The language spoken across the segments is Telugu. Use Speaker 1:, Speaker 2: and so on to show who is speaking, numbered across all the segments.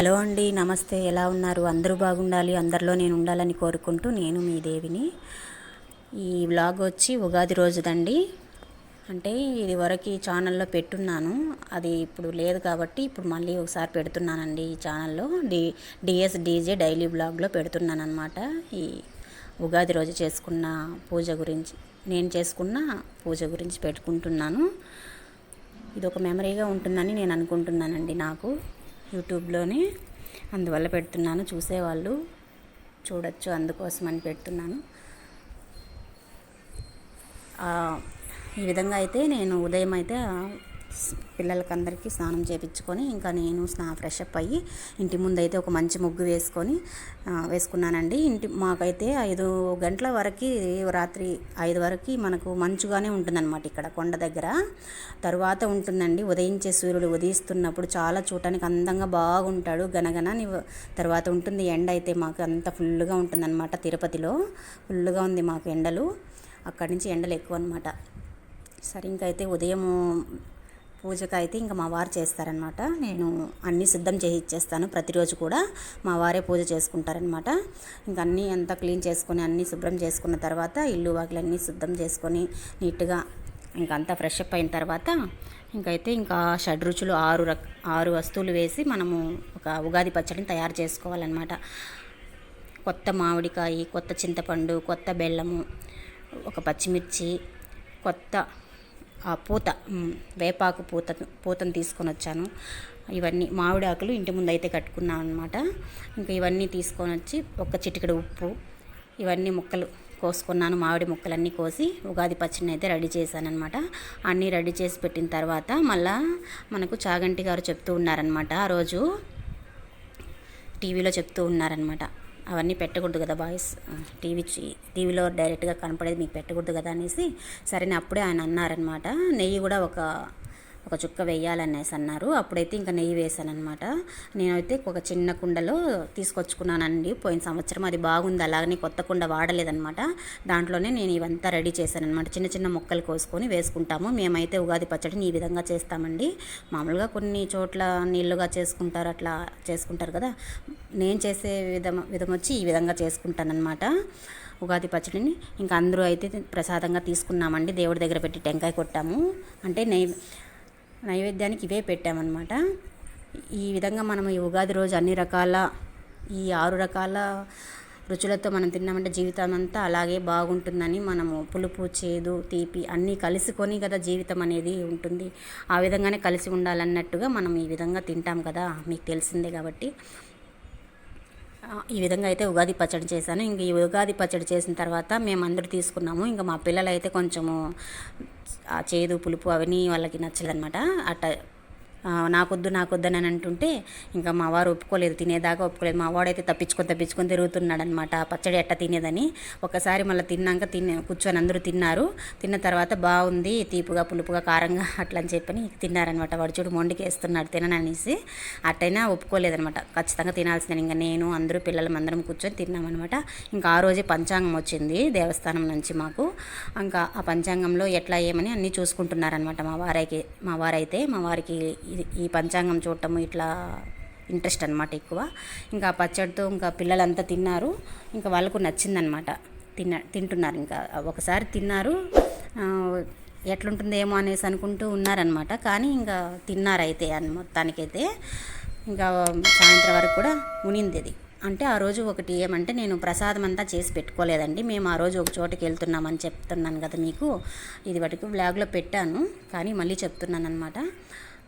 Speaker 1: హలో అండి నమస్తే. ఎలా ఉన్నారు? అందరూ బాగుండాలి అందరిలో నేను ఉండాలని కోరుకుంటూ నేను మీ దేవిని. ఈ వ్లాగ్ వచ్చి ఉగాది రోజుదండి. అంటే ఇది వరకు ఈ ఛానల్లో పెట్టున్నాను. అది ఇప్పుడు లేదు కాబట్టి ఇప్పుడు మళ్ళీ ఒకసారి పెడుతున్నానండి ఈ ఛానల్లో. డి డిఎస్ డీజే డైలీ బ్లాగ్లో పెడుతున్నాను అనమాట ఈ ఉగాది రోజు చేసుకున్న పూజ గురించి నేను చేసుకున్న పూజ గురించి పెట్టుకుంటున్నాను. ఇది ఒక మెమరీగా ఉంటుందని నేను అనుకుంటున్నానండి నాకు. యూట్యూబ్లోనే. అందువల్ల పెడుతున్నాను చూసేవాళ్ళు చూడొచ్చు అందుకోసం అని పెడుతున్నాను. ఈ విధంగా అయితే నేను ఉదయం అయితే పిల్లలకి అందరికీ స్నానం చేపించుకొని ఇంకా నేను స్నా ఫ్రెష్ అప్ అయ్యి ఇంటి ముందు అయితే ఒక మంచి ముగ్గు వేసుకొని వేసుకున్నానండి. ఇంటి మాకైతే ఐదు గంటల వరకు రాత్రి ఐదు వరకు మనకు మంచుగానే ఉంటుందన్నమాట ఇక్కడ కొండ దగ్గర. తరువాత ఉంటుందండి ఉదయించే సూర్యుడు ఉదయిస్తున్నప్పుడు చాలా చూడటానికి అందంగా బాగుంటాడు గనగన తర్వాత ఉంటుంది ఎండ అయితే మాకు అంత ఫుల్గా ఉంటుందన్నమాట తిరుపతిలో. ఫుల్గా ఉంది మాకు ఎండలు అక్కడి నుంచి ఎండలు ఎక్కువ అనమాట సరే ఇంకైతే ఉదయం పూజకు అయితే ఇంకా మా వారు చేస్తారనమాట నేను అన్నీ సిద్ధం చేసి ఇచ్చేస్తాను ప్రతిరోజు కూడా మా వారే పూజ చేసుకుంటారనమాట ఇంకా అన్నీ అంతా క్లీన్ చేసుకొని అన్నీ శుభ్రం చేసుకున్న తర్వాత ఇల్లు వాకిలన్నీ శుద్ధం చేసుకొని నీట్గా ఇంకా అంతా ఫ్రెష్ అప్ అయిన తర్వాత ఇంకైతే ఇంకా షడ్ రుచులు ఆరు రక ఆరు వస్తువులు వేసి మనము ఒక ఉగాది పచ్చడిని తయారు చేసుకోవాలన్నమాట. కొత్త మామిడికాయ కొత్త చింతపండు కొత్త బెల్లము ఒక పచ్చిమిర్చి కొత్త ఆ పూత వేపాకు పూత పూతను తీసుకొని వచ్చాను. ఇవన్నీ మామిడి ఆకులు ఇంటి ముందు అయితే కట్టుకున్నాను అనమాట ఇంకా ఇవన్నీ తీసుకొని వచ్చి ఒక చిటికెడు ఉప్పు ఇవన్నీ ముక్కలు కోసుకున్నాను. మామిడి ముక్కలన్నీ కోసి ఉగాది పచ్చడిని అయితే రెడీ చేశాను అనమాట అన్నీ రెడీ చేసి పెట్టిన తర్వాత మళ్ళా మనకు చాగంటి గారు చెప్తూ ఉన్నారనమాట ఆ రోజు టీవీలో చెప్తూ ఉన్నారనమాట అవన్నీ పెట్టకూడదు కదా బాయ్స్. టీవీ చీ- టీవీలో డైరెక్ట్గా కనపడేది మీకు పెట్టకూడదు కదా అనేసి సరే అప్పుడే ఆయన అన్నారనమాట నెయ్యి కూడా ఒక ఒక చుక్క వేయాలనేసి అన్నారు. అప్పుడైతే ఇంకా నెయ్యి వేసాను అనమాట నేనైతే ఒక చిన్న కుండలో తీసుకొచ్చుకున్నానండి. పోయిన సంవత్సరం అది బాగుంది. అలాగనే కొత్త కుండ వాడలేదనమాట దాంట్లోనే నేను ఇవంతా రెడీ చేశాను అనమాట చిన్న చిన్న ముక్కలు కోసుకొని వేసుకుంటాము. మేమైతే ఉగాది పచ్చడిని ఈ విధంగా చేస్తామండి. మామూలుగా కొన్ని చోట్ల నీళ్ళుగా చేసుకుంటారు అట్లా చేసుకుంటారు కదా. నేను చేసే విధం విధం వచ్చి ఈ విధంగా చేసుకుంటానన్నమాట ఉగాది పచ్చడిని. ఇంకా అందరూ అయితే ప్రసాదంగా తీసుకున్నామండి. దేవుడి దగ్గర పెట్టి టెంకాయ కొట్టాము. అంటే నెయ్యి నైవేద్యానికి ఇవే పెట్టామన్నమాట. ఈ విధంగా మనం ఈ ఉగాది రోజు అన్ని రకాల ఈ ఆరు రకాల రుచులతో మనం తిన్నామంటే జీవితం అంతా అలాగే బాగుంటుందని మనము పులుపు చేదు తీపి అన్నీ కలుసుకొని కదా జీవితం అనేది ఉంటుంది. ఆ విధంగానే కలిసి ఉండాలన్నట్టుగా మనం ఈ విధంగా తింటాం కదా మీకు తెలిసిందే కాబట్టి. ఈ విధంగా అయితే ఉగాది పచ్చడి చేశాను. ఇంక ఈ ఉగాది పచ్చడి చేసిన తర్వాత మేము అందరూ తీసుకున్నాము. ఇంకా మా పిల్లలు అయితే కొంచెము చేదు పులుపు అవన్నీ వాళ్ళకి నచ్చలేదన్నమాట అట్ట నాకొద్దు నాకొద్దు అని అంటుంటే ఇంకా మా వారు ఒప్పుకోలేదు తినేదాకా ఒప్పుకోలేదు. మా వాడైతే తప్పించుకొని తప్పించుకొని తిరుగుతున్నాడు అనమాట పచ్చడి ఎట్ట తినేదని. ఒకసారి మళ్ళీ తిన్నాక తినే కూర్చొని అందరూ తిన్నారు. తిన్న తర్వాత బాగుంది తీపుగా పులుపుగా కారంగా అట్లా అని చెప్పని తిన్నారనమాట వాడు చూడు మొండికి వేస్తున్నాడు తినననేసి. అట్టయినా ఒప్పుకోలేదనమాట ఖచ్చితంగా తినాల్సిందని ఇంకా నేను అందరూ పిల్లలం అందరం కూర్చొని తిన్నామన్నమాట. ఇంకా ఆ రోజే పంచాంగం వచ్చింది దేవస్థానం నుంచి మాకు. ఇంకా ఆ పంచాంగంలో ఎట్లా ఏమని అన్నీ చూసుకుంటున్నారనమాట మా వారైకి మా వారైతే మా వారికి ఈ పంచాంగం చూడటము ఇట్లా ఇంట్రెస్ట్ అనమాట ఎక్కువ. ఇంకా పచ్చడితో ఇంకా పిల్లలంతా తిన్నారు. ఇంకా వాళ్ళకు నచ్చిందనమాట తిన్న తింటున్నారు ఇంకా. ఒకసారి తిన్నారు. ఎట్లుంటుందేమో అనేసి అనుకుంటూ ఉన్నారనమాట కానీ ఇంకా తిన్నారైతే అని మొత్తానికైతే. ఇంకా సాయంత్రం వరకు కూడా ఉనింది అది. అంటే ఆ రోజు ఒకటి ఏమంటే నేను ప్రసాదం అంతా చేసి పెట్టుకోలేదండి. మేము ఆ రోజు ఒక చోటకి వెళ్తున్నామని చెప్తున్నాను కదా మీకు. ఇది వరకు బ్లాగ్లో పెట్టాను. కానీ మళ్ళీ చెప్తున్నాను అనమాట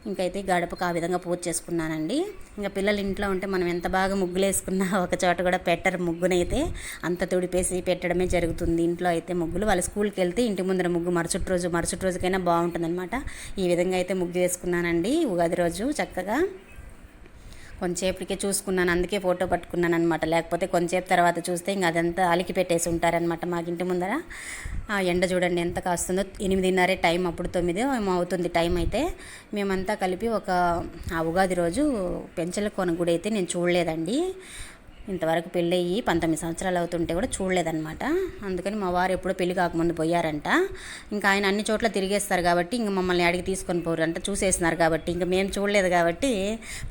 Speaker 1: ఇంకైతే గడపకు ఆ విధంగా పూజ చేసుకున్నానండి. ఇంకా పిల్లలు ఇంట్లో ఉంటే మనం ఎంత బాగా ముగ్గులు వేసుకున్నా ఒక చోట కూడా పెట్టరు ముగ్గునైతే. అంత తుడిపేసి పెట్టడమే జరుగుతుంది. ఇంట్లో అయితే ముగ్గులు వాళ్ళ స్కూల్కి వెళ్తే ఇంటి ముందర ముగ్గు మరుసటి రోజు మరుసటి రోజుకైనా బాగుంటుందన్నమాట. ఈ విధంగా అయితే ముగ్గు వేసుకున్నానండి. ఉగాది రోజు చక్కగా కొంచెంసేపటికే చూసుకున్నాను అందుకే ఫోటో పట్టుకున్నాను అనమాట లేకపోతే కొంచెంసేపు తర్వాత చూస్తే ఇంక అదంతా అలికి పెట్టేసి ఉంటారనమాట మాకు ఇంటి ముందర. ఆ ఎండ చూడండి ఎంత కాస్తుందో. ఎనిమిదిన్నరే టైం అప్పుడు తొమ్మిది అవుతుంది టైం అయితే. మేమంతా కలిపి ఒక ఆ ఉగాది రోజు పెంచల కొన గుడి అయితే నేను చూడలేదండి. ఇంతవరకు పెళ్ళయ్యి పంతొమ్మిది సంవత్సరాలు అవుతుంటే కూడా చూడలేదన్నమాట. అందుకని మా వారు ఎప్పుడో పెళ్ళి కాకముందు పోయారంట. ఇంకా ఆయన అన్ని చోట్ల తిరిగేస్తారు కాబట్టి ఇంక మమ్మల్ని అడిగి తీసుకొని పోరంట చూసేస్తున్నారు కాబట్టి. ఇంకా మేము చూడలేదు కాబట్టి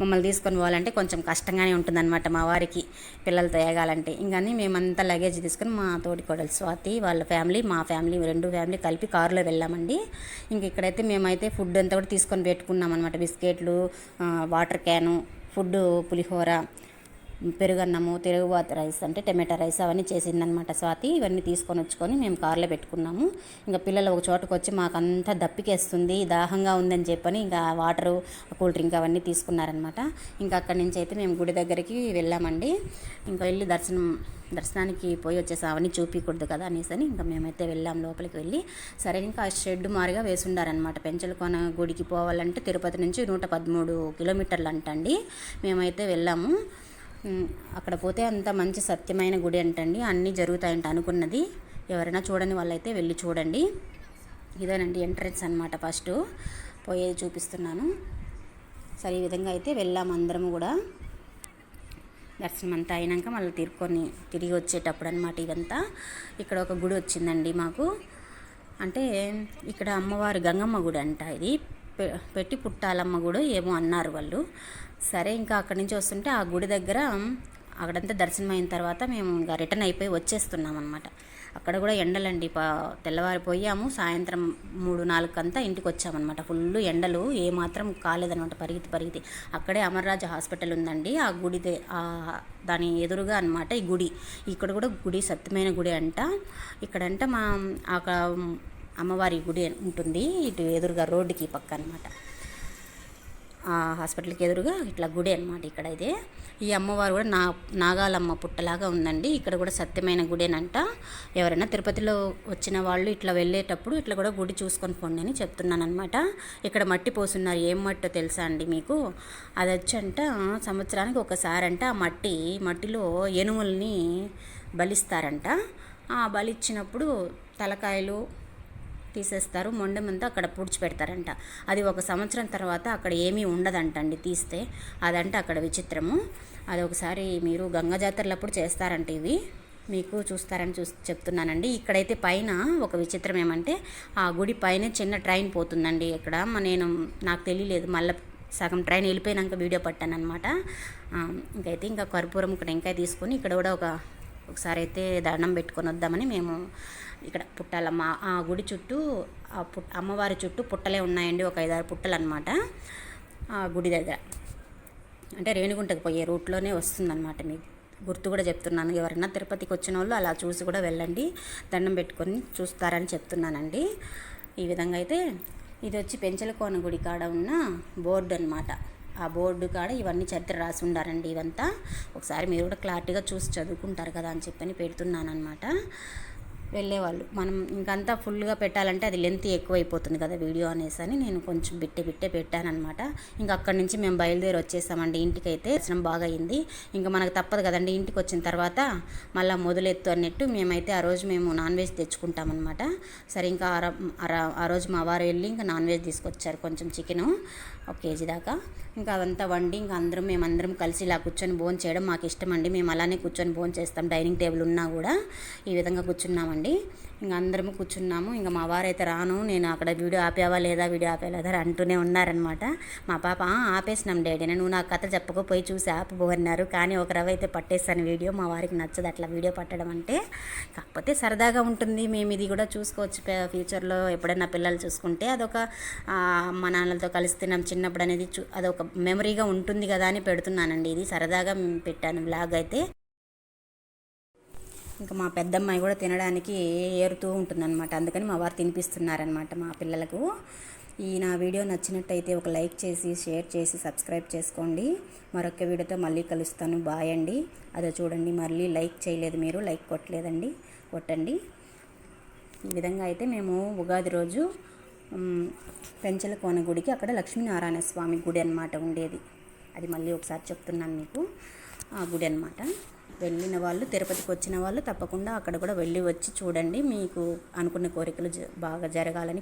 Speaker 1: మమ్మల్ని తీసుకొని పోవాలంటే కొంచెం కష్టంగానే ఉంటుందన్నమాట మా వారికి పిల్లలతో ఏగాలంటే ఇంకని మేమంతా లగేజ్ తీసుకొని మా తోటి కోడలు స్వాతి వాళ్ళ ఫ్యామిలీ మా ఫ్యామిలీ రెండు ఫ్యామిలీ కలిపి కారులో వెళ్ళామండి. ఇంక ఇక్కడైతే మేమైతే ఫుడ్ అంతా కూడా తీసుకొని పెట్టుకున్నాం అనమాట బిస్కెట్లు వాటర్ క్యాను ఫుడ్ పులిహోర పెరుగన్నము తిరుగుబాతు రైస్ అంటే టమాటా రైస్ అవన్నీ చేసిందనమాట స్వాతి. ఇవన్నీ తీసుకొని వచ్చుకొని మేము కార్లో పెట్టుకున్నాము. ఇంకా పిల్లలు ఒక చోటకు వచ్చి మాకంతా దప్పికేస్తుంది దాహంగా ఉందని చెప్పని ఇంకా వాటరు కూల్ డ్రింక్ అవన్నీ తీసుకున్నారనమాట ఇంకా అక్కడి నుంచి అయితే మేము గుడి దగ్గరికి వెళ్ళామండి. ఇంకా వెళ్ళి దర్శనం దర్శనానికి పోయి వచ్చేసి అవన్నీ చూపించకూడదు కదా అనేసి అని ఇంకా మేమైతే వెళ్ళాం లోపలికి వెళ్ళి. సరే ఇంకా ఆ షెడ్ మారిగా వేసుండారనమాట పెంచలకోన గుడికి పోవాలంటే తిరుపతి నుంచి నూట పదమూడు కిలోమీటర్లు అంటండి. మేమైతే వెళ్ళాము. అక్కడ పోతే అంత మంచి సత్యమైన గుడి అంటండి. అన్నీ జరుగుతాయంట అనుకున్నది. ఎవరైనా చూడని వాళ్ళైతే వెళ్ళి చూడండి. ఇదేనండి ఎంట్రన్స్ అనమాట ఫస్ట్. పోయేది చూపిస్తున్నాను. సరే ఈ విధంగా అయితే వెళ్ళాము అందరము కూడా. దర్శనం అంతా అయినాక మళ్ళీ తిరుక్కొని తిరిగి వచ్చేటప్పుడు అనమాట ఇదంతా. ఇక్కడ ఒక గుడి వచ్చిందండి మాకు. అంటే ఇక్కడ అమ్మవారి గంగమ్మ గుడి అంట ఇది. పెట్టి పుట్టాలమ్మ గుడి ఏమో అన్నారు వాళ్ళు. సరే ఇంకా అక్కడి నుంచి వస్తుంటే ఆ గుడి దగ్గర అక్కడంతా దర్శనం అయిన తర్వాత మేము ఇంకా రిటర్న్ అయిపోయి వచ్చేస్తున్నాం అనమాట అక్కడ కూడా ఎండలండి. పా తెల్లవారిపోయాము. సాయంత్రం మూడు నాలుగు అంతా ఇంటికి వచ్చామన్నమాట ఫుల్ ఎండలు ఏమాత్రం కాలేదనమాట పరిగెత్తి పరిగెత్తి. అక్కడే అమర్రాజు హాస్పిటల్ ఉందండి. ఆ గుడి దాని ఎదురుగా అనమాట ఈ గుడి. ఇక్కడ కూడా గుడి సత్యమైన గుడి అంట. ఇక్కడంట మా అక్కడ అమ్మవారి గుడి ఉంటుంది ఇటు ఎదురుగా రోడ్డుకి పక్క అనమాట ఆ హాస్పిటల్కి ఎదురుగా ఇట్లా గుడి అనమాట ఇక్కడ ఇదే. ఈ అమ్మవారు కూడా నా నాగాలమ్మ పుట్టలాగా ఉందండి. ఇక్కడ కూడా సత్యమైన గుడేనంట ఎవరైనా తిరుపతిలో వచ్చిన వాళ్ళు ఇట్లా వెళ్ళేటప్పుడు ఇట్లా కూడా గుడి చూసుకొని పోండి అని చెప్తున్నాను అనమాట ఇక్కడ మట్టి పోసున్నారు. ఏం మట్టో తెలుసా అండి మీకు? అది వచ్చంట సంవత్సరానికి ఒకసారి అంట ఆ మట్టి మట్టిలో ఎనుముల్ని బలిస్తారంట. ఆ బలిచ్చినప్పుడు తలకాయలు తీసేస్తారు మొండెమంతా అక్కడ పూడ్చిపెడతారంట. అది ఒక సంవత్సరం తర్వాత అక్కడ ఏమీ ఉండదంటండి తీస్తే. అదంట అక్కడ విచిత్రము. అది ఒకసారి మీరు గంగ జాతరలప్పుడు చేస్తారంట ఇవి. మీకు చూస్తారని చూ చెప్తున్నానండి. ఇక్కడైతే పైన ఒక విచిత్రం ఏమంటే ఆ గుడి పైన చిన్న ట్రైన్ పోతుందండి ఇక్కడ. నేను నాకు తెలియలేదు. మళ్ళీ సగం ట్రైన్ వెళ్ళిపోయినాక వీడియో పట్టాను అనమాట ఇంకైతే ఇంకా కర్పూరం ఇక్కడ ఇంకా తీసుకొని ఇక్కడ కూడా ఒక ఒకసారి అయితే దండం పెట్టుకొని వద్దామని మేము ఇక్కడ పుట్టాలమ్మ ఆ గుడి చుట్టూ ఆ పుట్ అమ్మవారి చుట్టూ పుట్టలే ఉన్నాయండి. ఒక ఐదారు పుట్టలు అనమాట ఆ గుడి దగ్గర. అంటే రేణిగుంటకు పోయే రూట్లోనే వస్తుందన్నమాట మీకు. గుర్తు కూడా చెప్తున్నాను. ఎవరైనా తిరుపతికి వచ్చిన వాళ్ళు అలా చూసి కూడా వెళ్ళండి. దండం పెట్టుకొని చూస్తారని చెప్తున్నానండి. ఈ విధంగా అయితే ఇది వచ్చి పెంచలకోన గుడి కాడ ఉన్న బోర్డు అనమాట ఆ బోర్డు కాడ ఇవన్నీ చరిత్ర రాసి ఉండారండి ఇవంతా. ఒకసారి మీరు కూడా క్లారిటీగా చూసి చదువుకుంటారు కదా అని చెప్పని పెడుతున్నాను అనమాట వెళ్ళేవాళ్ళు. మనం ఇంకంతా ఫుల్గా పెట్టాలంటే అది లెంత్ ఎక్కువైపోతుంది కదా వీడియో అనేసి అని నేను కొంచెం బిట్టే బిట్టే పెట్టానమాట ఇంకా అక్కడి నుంచి మేము బయలుదేరి వచ్చేసామండి ఇంటికైతే. దర్శనం బాగా అయింది ఇంకా మనకు తప్పదు కదండి ఇంటికి వచ్చిన తర్వాత మళ్ళీ మొదలెత్తు అన్నట్టు మేమైతే ఆ రోజు మేము నాన్ వెజ్ తెచ్చుకుంటామన్నమాట. సరే ఇంకా ఆ ఆ రోజు మా వారు వెళ్ళి ఇంకా నాన్ వెజ్ తీసుకొచ్చారు కొంచెం చికెను ఒక కేజీ దాకా. ఇంకా అదంతా వండి ఇంకా అందరం మేమందరం కలిసి ఇలా కూర్చొని భోజనం చేయడం మాకు ఇష్టం అండి మేము అలానే కూర్చొని భోజనం చేస్తాం డైనింగ్ టేబుల్ ఉన్నా కూడా ఈ విధంగా కూర్చున్నామండి. అండి. ఇంకా అందరము కూర్చున్నాము. ఇంకా మా వారైతే రాను. నేను అక్కడ వీడియో ఆపేవా లేదా వీడియో ఆపేవా లేదా అని అంటూనే ఉన్నారనమాట మా పాప ఆపేసినాం డాడీ. నువ్వు నా కథ చెప్పకపోయి చూసి ఆపబోన్నారు కానీ ఒక రవ అయితే పట్టేస్తాను వీడియో. మా వారికి నచ్చదు అట్లా వీడియో పట్టడం అంటే. కాకపోతే సరదాగా ఉంటుంది. మేము ఇది కూడా చూసుకోవచ్చు ఫ్యూచర్లో ఎప్పుడైనా పిల్లలు చూసుకుంటే. అదొక మా నాన్నలతో కలిసి తిన్నాం చిన్నప్పుడు అనేది చూ అదొక మెమరీగా ఉంటుంది కదా అని పెడుతున్నానండి. ఇది సరదాగా మేము పెట్టాను బ్లాగ్ అయితే. ఇంకా మా పెద్దమ్మాయి కూడా తినడానికి ఏరుతూ ఉంటుందన్నమాట. అందుకని మా వారు తినిపిస్తున్నారనమాట మా పిల్లలకు. ఈ నా వీడియో నచ్చినట్టయితే ఒక లైక్ చేసి షేర్ చేసి సబ్స్క్రైబ్ చేసుకోండి. మరొక వీడియోతో మళ్ళీ కలుస్తాను. బాయ్ అండి. అదో చూడండి మళ్ళీ లైక్ చేయలేదు మీరు లైక్ కొట్టలేదండి కొట్టండి. ఈ విధంగా అయితే మేము ఉగాది రోజు పెంచలకోన పెంచల కోన గుడికి అక్కడ లక్ష్మీనారాయణ స్వామి గుడి అన్నమాట ఉండేది. అది మళ్ళీ ఒకసారి చెప్తున్నాను మీకు. ఆ గుడి అన్నమాట. వెళ్ళిన వాళ్ళు తిరుపతికి వచ్చిన వాళ్ళు తప్పకుండా అక్కడ కూడా వెళ్ళి వచ్చి చూడండి. మీకు అనుకున్న కోరికలు బాగా జరగాలని